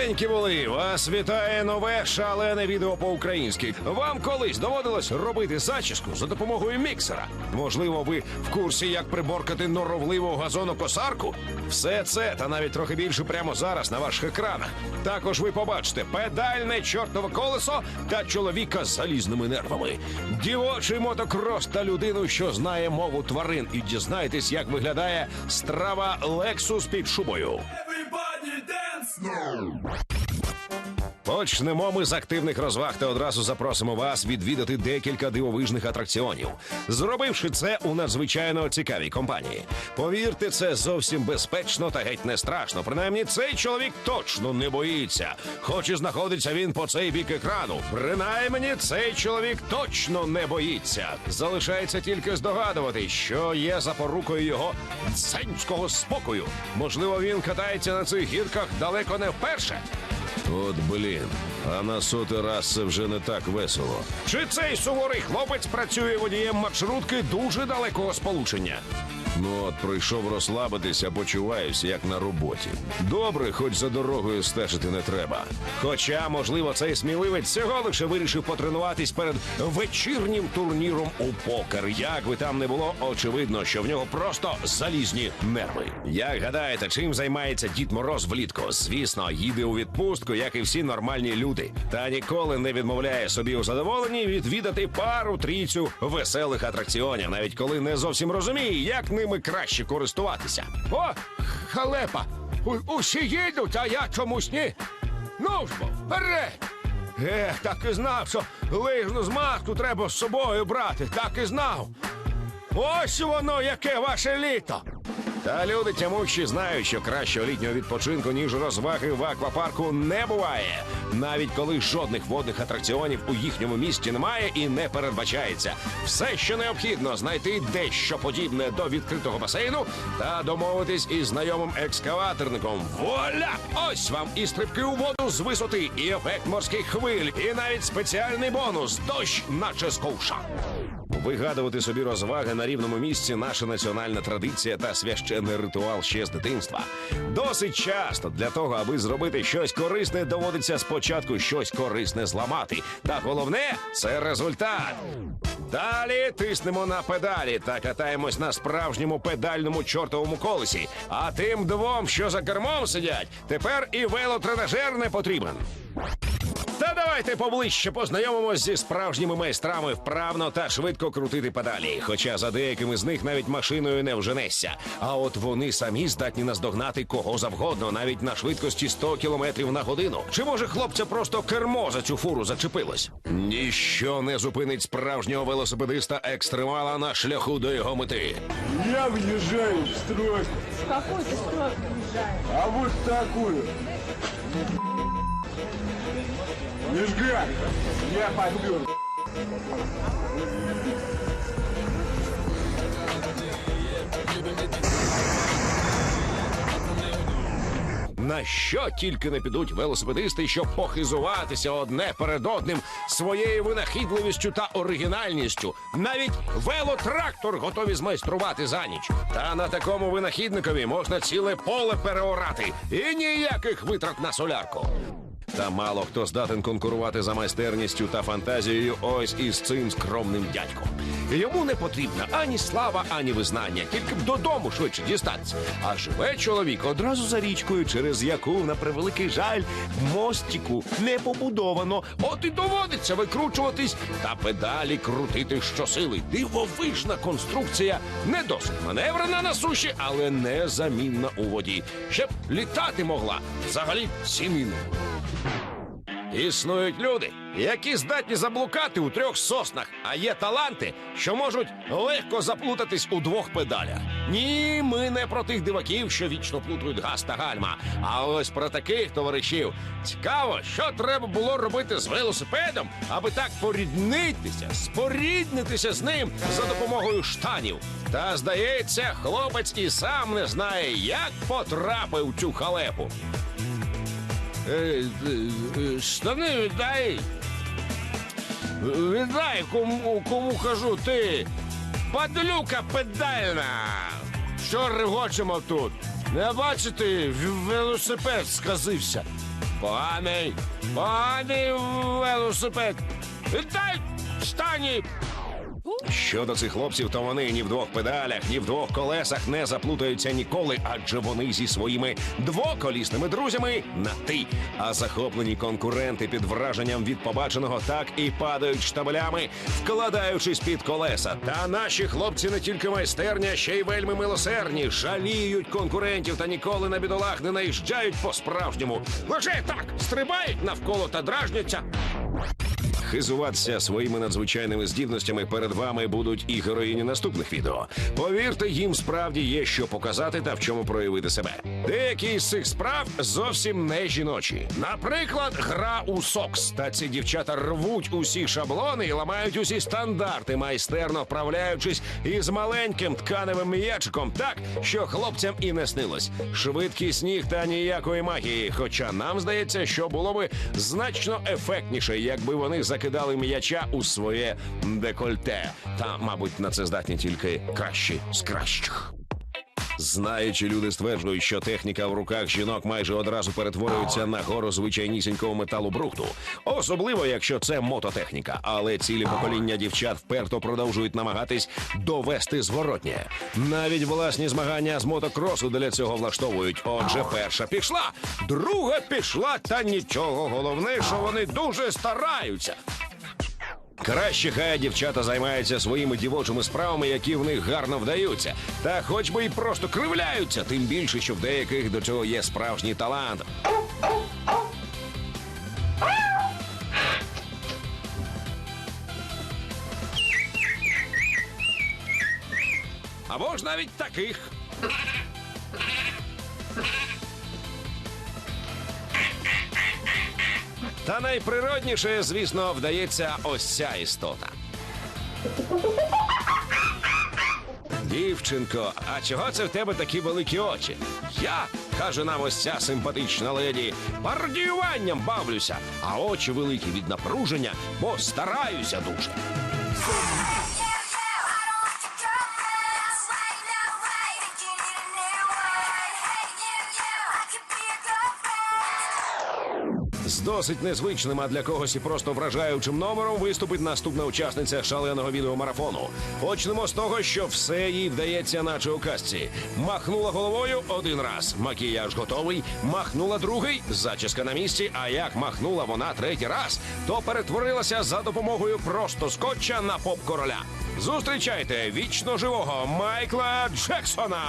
Здоровенькі були! Вас вітає нове шалене відео по-українськи. Вам колись доводилось робити зачіску за допомогою міксера. Можливо, ви в курсі, як приборкати норовливу газонокосарку? Все це та навіть трохи більше прямо зараз на ваших екранах. Також ви побачите педальне чортове колесо та чоловіка з залізними нервами, дівочий мотокрос та людину, що знає мову тварин, і дізнаєтесь, як виглядає страва Лексус під шубою. Everybody dance now! Почнемо ми з активних розваг та одразу запросимо вас відвідати декілька дивовижних атракціонів, зробивши це у надзвичайно цікавій компанії. Повірте, це зовсім безпечно та геть не страшно. Принаймні, цей чоловік точно не боїться. Хоч і знаходиться він по цей бік екрану. Принаймні, цей чоловік точно не боїться. Залишається тільки здогадувати, що є запорукою його дзенського спокою. Можливо, він катається на цих гірках далеко не вперше. От блін, а на сотий раз це вже не так весело. Чи цей суворий хлопець працює водієм маршрутки дуже далекого сполучення? Ну от прийшов розслабитися, почуваюся як на роботі. Добре, хоч за дорогою стежити не треба. Хоча, можливо, цей сміливець всього лише вирішив потренуватись перед вечірнім турніром у покер. Як би там не було, очевидно, що в нього просто залізні нерви. Як гадаєте, чим займається Дід Мороз влітку? Звісно, їде у відпустку, як і всі нормальні люди, та ніколи не відмовляє собі у задоволенні відвідати пару трійцю веселих атракціонів, навіть коли не зовсім розуміє, як ними краще користуватися. О, халепа! У- усі їдуть, а я чомусь ні. Ну ж бо, вперед! Ех, так і знав, що лижну змазку треба з собою брати, так і знав. Ось воно, яке ваше літо. Та люди тямущі знають, що кращого літнього відпочинку, ніж розваги в аквапарку, не буває. Навіть коли жодних водних атракціонів у їхньому місті немає і не передбачається. Все, що необхідно, знайти дещо подібне до відкритого басейну та домовитись із знайомим екскаваторником. Вуаля! Ось вам і стрибки у воду з висоти, і ефект морських хвиль, і навіть спеціальний бонус дощ, наче з ковша. Вигадувати собі розваги на рівному місці наша національна традиція та священний ритуал ще з дитинства. Досить часто для того, аби зробити щось корисне, доводиться спочатку щось корисне зламати. Та головне це результат. Далі тиснемо на педалі та катаємось на справжньому педальному чортовому колесі. А тим двом, що за кермом сидять, тепер і велотренажер не потрібен. Та давайте поближче познайомимось зі справжніми майстрами вправно та швидко крутити педалі. Хоча за деякими з них навіть машиною не вженешся. А от вони самі здатні наздогнати кого завгодно, навіть на швидкості 100 км на годину. Чи може хлопця просто кермо за цю фуру зачепилось? Ніщо не зупинить справжнього велосипедиста екстремала на шляху до його мети. Я въезжаю в строй, В какой ты строй приезжаешь? а вот такую. Мижга, я подбер. На що тільки не підуть велосипедисти, щоб похизуватися одне перед одним своєю винахідливістю та оригінальністю. Навіть велотрактор готові змайструвати за ніч. Та на такому винахідникові можна ціле поле переорати і ніяких витрат на солярку. Та мало хто здатен конкурувати за майстерністю та фантазією ось із цим скромним дядьком. Йому не потрібна ані слава, ані визнання, тільки б додому швидше дістатися. А живе чоловік одразу за річкою, через яку, на превеликий жаль, мостіку не побудовано. От і доводиться викручуватись та педалі крутити щосили. Дивовижна конструкція, не досить маневрена на суші, але незамінна у воді. Ще б літати могла. Взагалі сімейно. Існують люди, які здатні заблукати у трьох соснах, а є таланти, що можуть легко заплутатись у двох педалях. Ні, ми не про тих диваків, що вічно плутають газ та гальма. А ось про таких товаришів. Цікаво, що треба було робити з велосипедом, аби так поріднитися, споріднитися з ним за допомогою штанів. Та здається, хлопець і сам не знає, як потрапив цю халепу. Е, е, е, Штани віддай. Віддай, кому, кому кажу ти. Падлюка педальна. Що регочемо тут? Не бачите, велосипед сказився. Поганий, поганий велосипед. Дай стані. Щодо цих хлопців, то вони ні в двох педалях, ні в двох колесах не заплутаються ніколи, адже вони зі своїми двоколісними друзями на ти. А захоплені конкуренти під враженням від побаченого так і падають штабелями, вкладаючись під колеса. Та наші хлопці не тільки майстерні, а ще й вельми милосердні, жаліють конкурентів та ніколи на бідолах не наїжджають по-справжньому. Лише так стрибають навколо та дражняться. Хизуватися своїми надзвичайними здібностями перед вами будуть і героїні наступних відео. Повірте, їм справді є що показати та в чому проявити себе. Деякі з цих справ зовсім не жіночі. Наприклад, гра у сокс. Та ці дівчата рвуть усі шаблони і ламають усі стандарти, майстерно вправляючись із маленьким тканевим м'ячиком, так що хлопцям і не снилось. Швидкість ніг та ніякої магії. Хоча нам здається, що було би значно ефектніше, якби вони закидали м'яча у своє декольте. Та, мабуть, на це здатні тільки кращі з кращих. Знаючи, люди стверджують, що техніка в руках жінок майже одразу перетворюється на гору звичайнісінького металу брухту. Особливо, якщо це мототехніка. Але цілі покоління дівчат вперто продовжують намагатись довести зворотнє. Навіть власні змагання з мотокросу для цього влаштовують. Отже, перша пішла, друга пішла, та нічого. Головне, що вони дуже стараються. Краще хай дівчата займаються своїми дівочими справами, які в них гарно вдаються. Та хоч би й просто кривляються, тим більше, що в деяких до цього є справжній талант. Або ж навіть таких. Та найприродніше, звісно, вдається ось ця істота. Дівчинко, а чого це в тебе такі великі очі? Я, каже нам ось ця симпатична леді, пардіюванням бавлюся, а очі великі від напруження, бо стараюся дуже. Досить незвичним, а для когось і просто вражаючим номером виступить наступна учасниця шаленого відеомарафону. Почнемо з того, що все їй вдається, наче у казці. Махнула головою один раз. Макіяж готовий. Махнула другий, зачіска на місці. А як махнула вона третій раз, то перетворилася за допомогою просто скотча на поп короля. Зустрічайте вічно живого Майкла Джексона.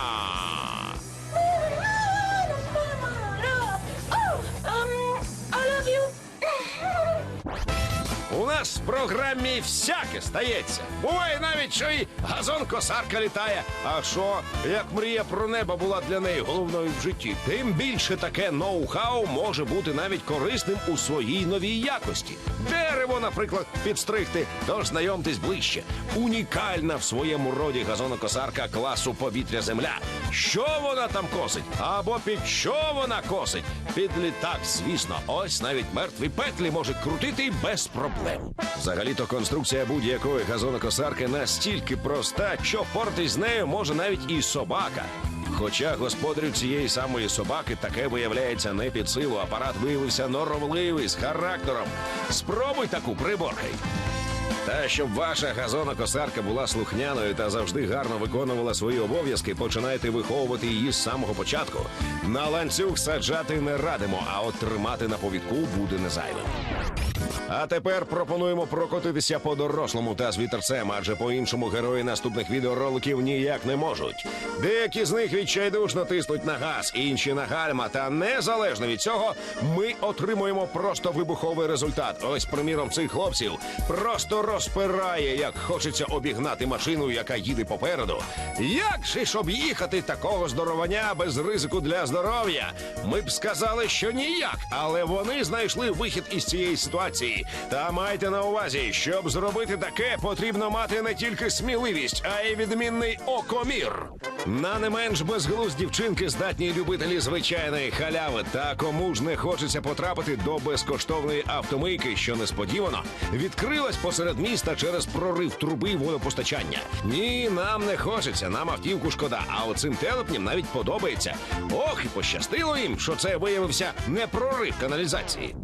У нас в програмі всяке стається. Буває навіть, що і газон-косарка літає. А що, як мрія про небо була для неї головною в житті, тим більше таке ноу-хау може бути навіть корисним у своїй новій якості. Дерево, наприклад, підстригти, тож знайомтесь ближче. Унікальна в своєму роді газонокосарка класу повітря земля. Що вона там косить? Або під що вона косить? Під літак, звісно, ось навіть мертві петлі може крутити без проблем. Взагалі-то конструкція будь-якої газонокосарки настільки проста, що портись з нею може навіть і собака. Хоча господарю цієї самої собаки таке виявляється не під силу, апарат виявився норовливий з характером. Спробуй таку приборкай. Та щоб ваша газонокосарка була слухняною та завжди гарно виконувала свої обов'язки, починайте виховувати її з самого початку. На ланцюг саджати не радимо, а от тримати на повідку буде незайвим. А тепер пропонуємо прокотитися по дорослому та з вітерцем, адже по-іншому герої наступних відеороликів ніяк не можуть. Деякі з них відчайдушно тиснуть на газ, інші на гальма. Та незалежно від цього, ми отримуємо просто вибуховий результат. Ось, приміром, цих хлопців просто розпирає, як хочеться обігнати машину, яка їде попереду. Як же ж об'їхати такого здоровання без ризику для здоров'я? Ми б сказали, що ніяк, але вони знайшли вихід із цієї ситуації. Та майте на увазі, щоб зробити таке, потрібно мати не тільки сміливість, а й відмінний окомір. На не менш безглузді вчинки здатні любителі звичайної халяви. Та кому ж не хочеться потрапити до безкоштовної автомийки, що несподівано відкрилась посеред міста через прорив труби водопостачання. Ні, нам не хочеться, нам автівку шкода. А оцим телепням навіть подобається. Ох, і пощастило їм, що це виявився не прорив каналізації.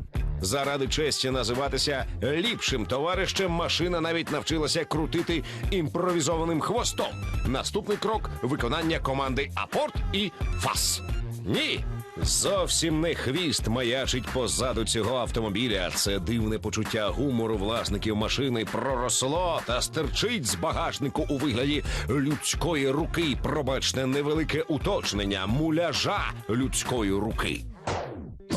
Заради честі називатися ліпшим товаришем машина навіть навчилася крутити імпровізованим хвостом. Наступний крок виконання команди Апорт і ФАС. Ні. Зовсім не хвіст маячить позаду цього автомобіля. Це дивне почуття гумору власників машини проросло та стирчить з багажнику у вигляді людської руки. Пробачте, невелике уточнення муляжа людської руки.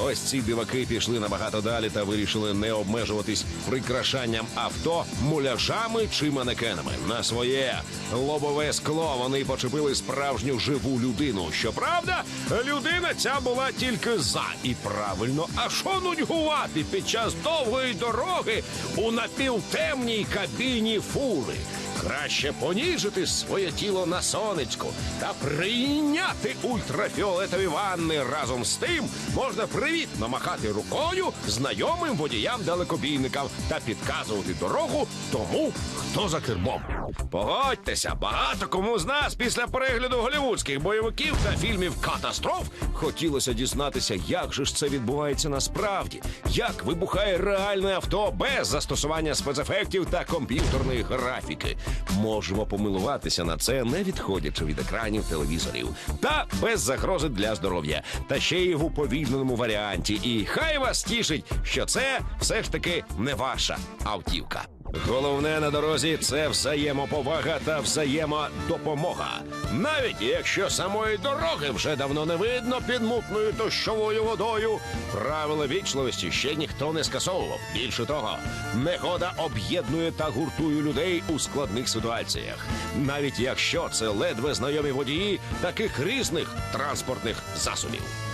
Ось ці диваки пішли набагато далі та вирішили не обмежуватись прикрашанням авто муляжами чи манекенами. На своє лобове скло вони почепили справжню живу людину. Щоправда, людина ця була тільки за і правильно. А що нудьгувати під час довгої дороги у напівтемній кабіні фури? Краще поніжити своє тіло на сонечку та прийняти ультрафіолетові ванни. Разом з тим можна привітно махати рукою знайомим водіям-далекобійникам та підказувати дорогу тому, хто за кермом. Погодьтеся, багато кому з нас після перегляду голівудських бойовиків та фільмів катастроф хотілося дізнатися, як же ж це відбувається насправді, як вибухає реальне авто без застосування спецефектів та комп'ютерної графіки. Можемо помилуватися на це, не відходячи від екранів телевізорів, та без загрози для здоров'я, та ще й в уповільненому варіанті. І хай вас тішить, що це все ж таки не ваша автівка. Головне на дорозі це взаємоповага та взаємодопомога. Навіть якщо самої дороги вже давно не видно під мутною дощовою водою, правила вічливості ще ніхто не скасовував. Більше того, негода об'єднує та гуртує людей у складних ситуаціях, навіть якщо це ледве знайомі водії таких різних транспортних засобів.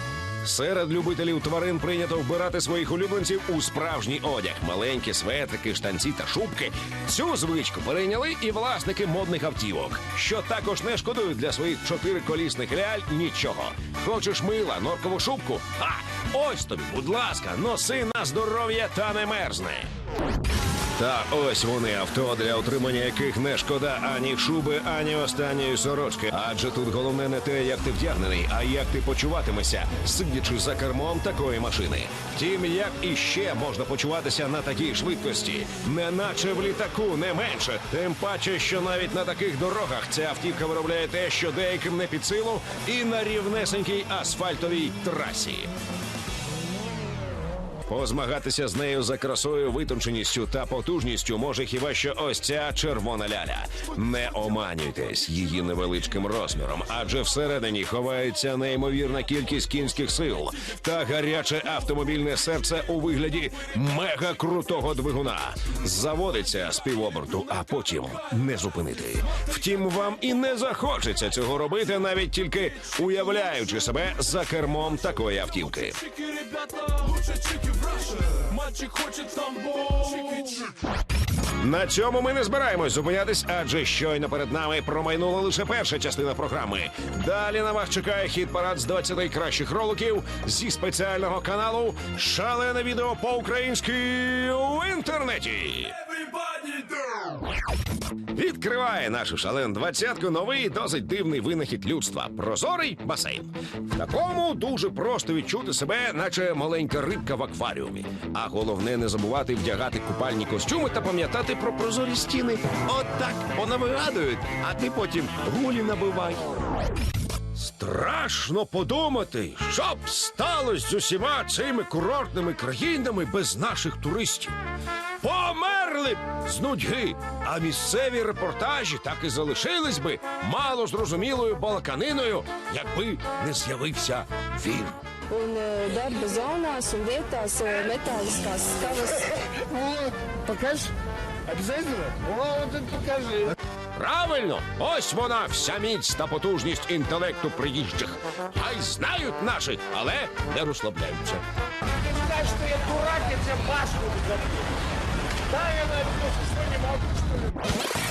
Серед любителів тварин прийнято вбирати своїх улюбленців у справжній одяг, маленькі светрики, штанці та шубки. Цю звичку перейняли і власники модних автівок, що також не шкодують для своїх чотириколісних реаль нічого. Хочеш мила, норкову шубку? А ось тобі, будь ласка, носи на здоров'я та не мерзне. Та ось вони авто, для отримання яких не шкода ані шуби, ані останньої сорочки. Адже тут головне не те, як ти вдягнений, а як ти почуватимешся, сидячи за кермом такої машини. Втім, як іще можна почуватися на такій швидкості, неначе в літаку, не менше. Тим паче, що навіть на таких дорогах ця автівка виробляє те, що деяким не під силу, і на рівнесенькій асфальтовій трасі. Позмагатися з нею за красою, витонченістю та потужністю може хіба що ось ця червона ляля. Не оманюйтесь її невеличким розміром, адже всередині ховається неймовірна кількість кінських сил та гаряче автомобільне серце у вигляді мега крутого двигуна. Заводиться з півоборту, а потім не зупинити. Втім, вам і не захочеться цього робити, навіть тільки уявляючи себе за кермом такої автівки. Мальчик хочет тамбов. На цьому ми не збираємось зупинятись, адже щойно перед нами промайнула лише перша частина програми. Далі на вас чекає хіт парад з 20 кращих роликів зі спеціального каналу Шалене відео по-українськи в інтернеті. Відкриває нашу шален двадцятку новий досить дивний винахід людства прозорий басейн. В такому дуже просто відчути себе, наче маленька рибка в акваріумі. А головне не забувати вдягати купальні костюми та пам'ятати про прозорі стіни. От так понавигадують, а ти потім гулі набивай. Страшно подумати, що б сталося з усіма цими курортними країнами без наших туристів. Померли б з нудьги, а місцеві репортажі так і залишились би мало зрозумілою балаканиною, якби не з'явився він. Un darba zonās un vietās metāliskās skavas. Покажешь? Обязательно? Вот это покажи. Правильно, ось вона вся міць та потужність інтелекту приїжджих. Хай знають наші, але не розслабляються. Ты знаешь, что я дурак, я тебе башню забью.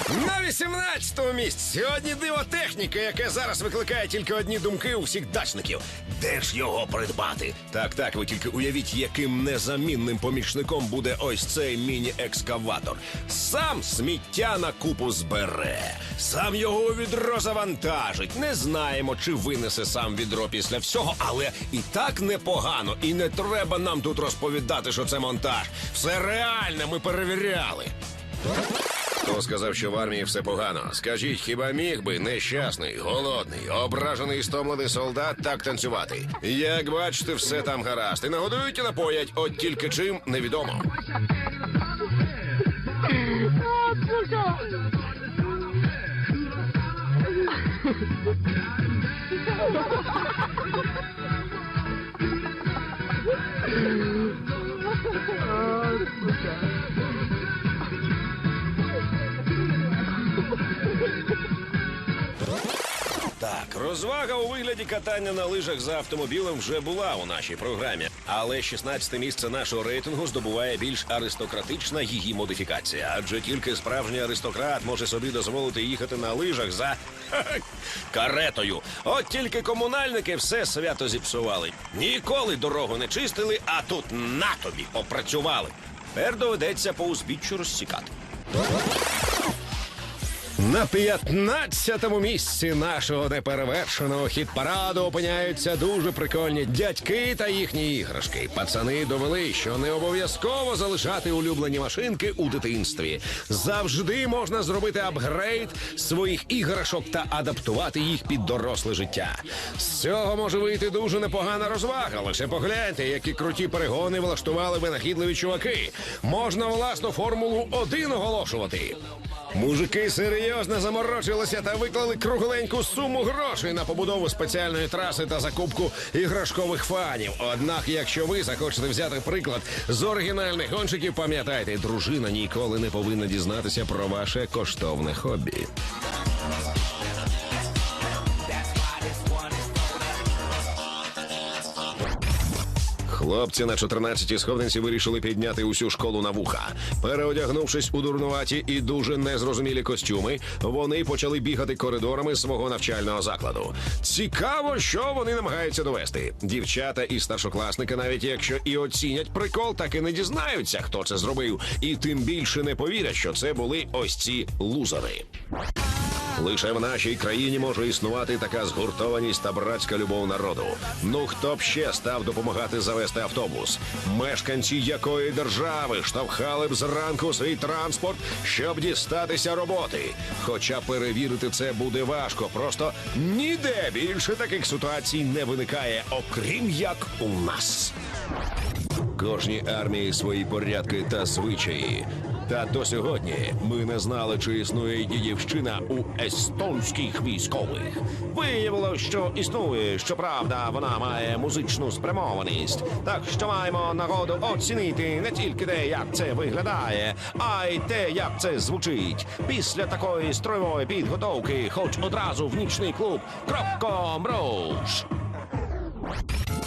На 18-му місці сьогодні диво техніка, яке зараз викликає тільки одні думки у всіх дачників. Де ж його придбати? Так, так, ви тільки уявіть, яким незамінним помічником буде ось цей міні-екскаватор. Сам сміття на купу збере, сам його у відро завантажить. Не знаємо, чи винесе сам відро після всього, але і так непогано, і не треба нам тут розповідати, що це монтаж. Все реально, ми перевіряли. Хто сказав, що в армії все погано? Скажіть, хіба міг би нещасний, голодний, ображений і стомлений солдат так танцювати? Як бачите, все там гаразд. І нагодують і напоять, от тільки чим невідомо. Так, розвага у вигляді катання на лижах за автомобілем вже була у нашій програмі, але 16 місце нашого рейтингу здобуває більш аристократична її модифікація. Адже тільки справжній аристократ може собі дозволити їхати на лижах за каретою. От тільки комунальники все свято зіпсували. Ніколи дорогу не чистили, а тут на тобі попрацювали. Тепер доведеться по узбіччю розсікати. На 15-му місці нашого неперевершеного хіт-параду опиняються дуже прикольні дядьки та їхні іграшки. Пацани довели, що не обов'язково залишати улюблені машинки у дитинстві. Завжди можна зробити апгрейд своїх іграшок та адаптувати їх під доросле життя. З цього може вийти дуже непогана розвага. Лише погляньте, які круті перегони влаштували винахідливі чуваки. Можна власну формулу 1 оголошувати. Мужики серйозно заморочилися та виклали кругленьку суму грошей на побудову спеціальної траси та закупку іграшкових фанів. Однак, якщо ви захочете взяти приклад з оригінальних гонщиків, пам'ятайте, дружина ніколи не повинна дізнатися про ваше коштовне хобі. Хлопці на 14-й сходинці вирішили підняти усю школу на вуха. Переодягнувшись у дурнуваті і дуже незрозумілі костюми, вони почали бігати коридорами свого навчального закладу. Цікаво, що вони намагаються довести. Дівчата і старшокласники, навіть якщо і оцінять прикол, так і не дізнаються, хто це зробив, і тим більше не повірять, що це були ось ці лузери. Лише в нашій країні може існувати така згуртованість та братська любов народу. Ну хто б ще став допомагати завести автобус? Мешканці якої держави штовхали б зранку свій транспорт, щоб дістатися роботи. Хоча перевірити це буде важко, просто ніде більше таких ситуацій не виникає, окрім як у нас. Кожній армії свої порядки та звичаї. Та до сьогодні ми не знали, чи існує дідівщина у естонських військових. Виявило, що існує, щоправда, вона має музичну спрямованість. Так що маємо нагоду оцінити не тільки те, як це виглядає, а й те, як це звучить. Після такої строєвої підготовки, хоч одразу в нічний клуб Кропком Роуж.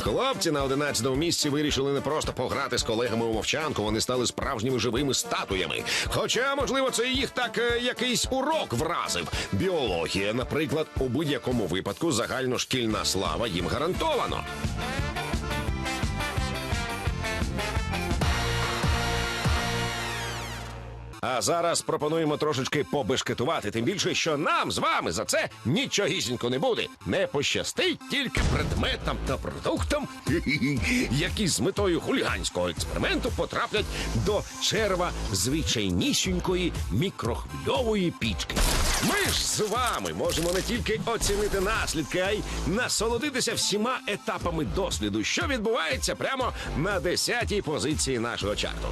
Хлопці на 11-му місці вирішили не просто пограти з колегами у мовчанку, вони стали справжніми живими статуями. Хоча, можливо, це їх так е, якийсь урок вразив. Біологія, наприклад, у будь-якому випадку загальношкільна слава їм гарантовано. А зараз пропонуємо трошечки побешкетувати, тим більше, що нам з вами за це нічогісінько не буде. Не пощастить тільки предметам та продуктам, які з метою хуліганського експерименту потраплять до черва звичайнісінької мікрохвильової пічки. Ми ж з вами можемо не тільки оцінити наслідки, а й насолодитися всіма етапами досліду, що відбувається прямо на 10-й позиції нашого чарту.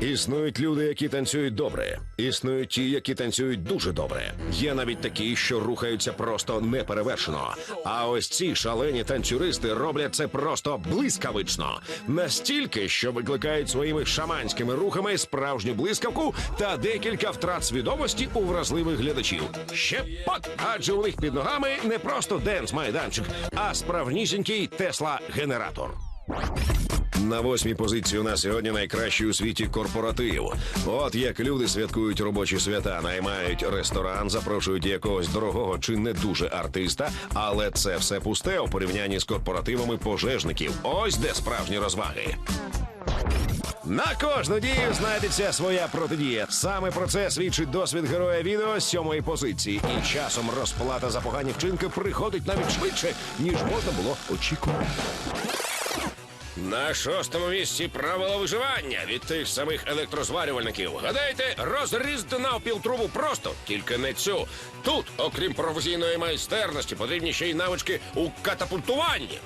Існують люди, які танцюють добре. Існують ті, які танцюють дуже добре. Є навіть такі, що рухаються просто неперевершено. А ось ці шалені танцюристи роблять це просто блискавично. Настільки, що викликають своїми шаманськими рухами справжню блискавку та декілька втрат свідомості у вразливих глядачів. Ще пак, адже у них під ногами не просто денс-майданчик, а справжнісінький Тесла-генератор. На восьмій позиції у нас сьогодні найкращий у світі корпоратив. От як люди святкують робочі свята, наймають ресторан, запрошують якогось дорогого чи не дуже артиста, але це все пусте у порівнянні з корпоративами пожежників. Ось де справжні розваги. На кожну дію знайдеться своя протидія. Саме про це свідчить досвід героя відео з сьомої позиції. І часом розплата за погані вчинки приходить навіть швидше, ніж можна було очікувати. На шостому місці правила виживання від тих самих електрозварювальників. Гадаєте, розрізати навпіл трубу просто, тільки не цю. Тут, окрім професійної майстерності, потрібні ще й навички у катапультуванні.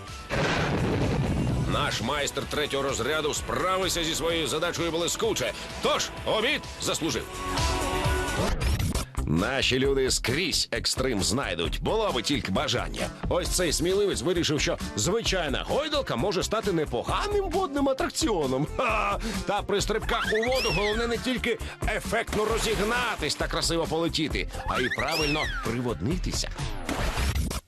Наш майстер третього розряду справився зі своєю задачею блискуче. Тож обід заслужив. Наші люди скрізь екстрим знайдуть, було би тільки бажання. Ось цей сміливець вирішив, що звичайна гойдалка може стати непоганим водним атракціоном. Ха! Та при стрибках у воду головне не тільки ефектно розігнатись та красиво полетіти, а й правильно приводнитися.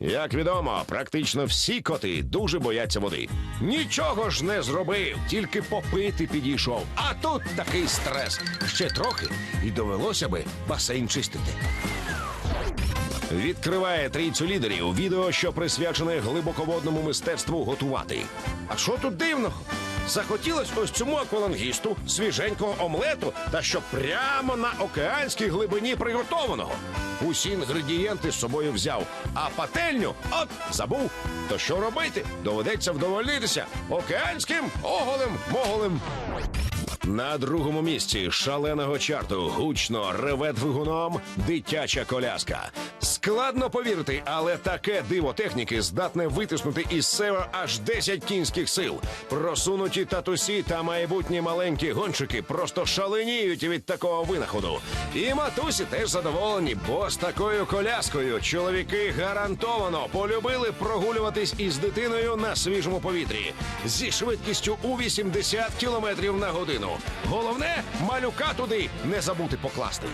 Як відомо, практично всі коти дуже бояться води. Нічого ж не зробив, тільки попити підійшов. А тут такий стрес. Ще трохи і довелося би басейн чистити. Відкриває трійцю лідерів відео, що присвячене глибоководному мистецтву готувати. А що тут дивного? Захотілось ось цьому аквалангісту свіженького омлету, та що прямо на океанській глибині приготованого. Усі інгредієнти з собою взяв, а пательню от забув. То що робити? Доведеться вдовольнитися океанським оголем моголем. На другому місці шаленого чарту гучно реве двигуном дитяча коляска. Складно повірити, але таке диво техніки здатне витиснути із себе аж 10 кінських сил. Просунуті татусі та майбутні маленькі гонщики просто шаленіють від такого винаходу. І матусі теж задоволені, бо з такою коляскою чоловіки гарантовано полюбили прогулюватись із дитиною на свіжому повітрі зі швидкістю у 80 км на годину. Головне малюка туди не забути покласти.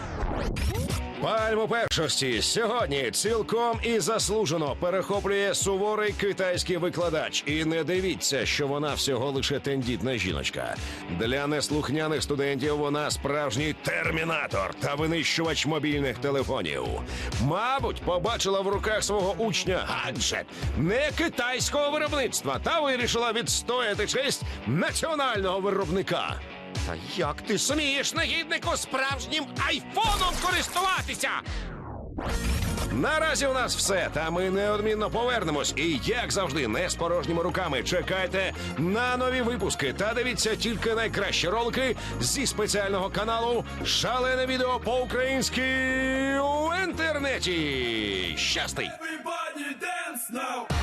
Пальму першості сьогодні цілком і заслужено перехоплює суворий китайський викладач. І не дивіться, що вона всього лише тендітна жіночка. Для неслухняних студентів вона справжній термінатор та винищувач мобільних телефонів. Мабуть, побачила в руках свого учня гаджет не китайського виробництва та вирішила відстояти честь національного виробника. Та як ти смієш, негіднику, справжнім айфоном користуватися? Наразі у нас все, та ми неодмінно повернемось. І як завжди, не з порожніми руками. Чекайте на нові випуски та дивіться тільки найкращі ролики зі спеціального каналу Шалене відео по-українськи у інтернеті. Щастий! Everybody dance now.